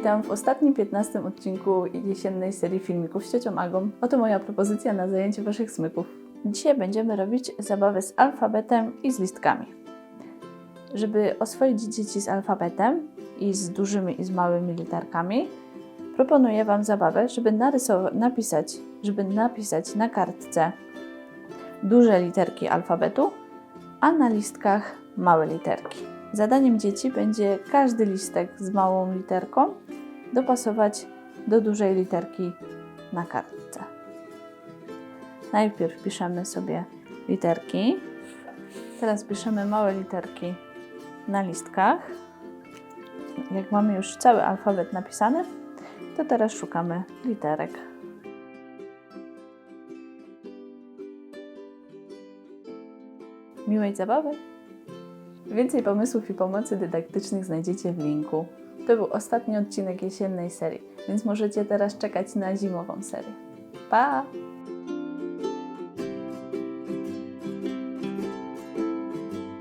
Witam w ostatnim 15 odcinku jesiennej serii filmików z ciocią Agą. Oto moja propozycja na zajęcie Waszych smyków. Dzisiaj będziemy robić zabawę z alfabetem i z listkami. Żeby oswoić dzieci z alfabetem i z dużymi i z małymi literkami, proponuję Wam zabawę, żeby narysować, napisać, żeby napisać na kartce duże literki alfabetu, a na listkach małe literki. Zadaniem dzieci będzie każdy listek z małą literką dopasować do dużej literki na kartce. Najpierw piszemy sobie literki, teraz piszemy małe literki na listkach. Jak mamy już cały alfabet napisany, to teraz szukamy literek. Miłej zabawy! Więcej pomysłów i pomocy dydaktycznych znajdziecie w linku. To był ostatni odcinek jesiennej serii, więc możecie teraz czekać na zimową serię. Pa!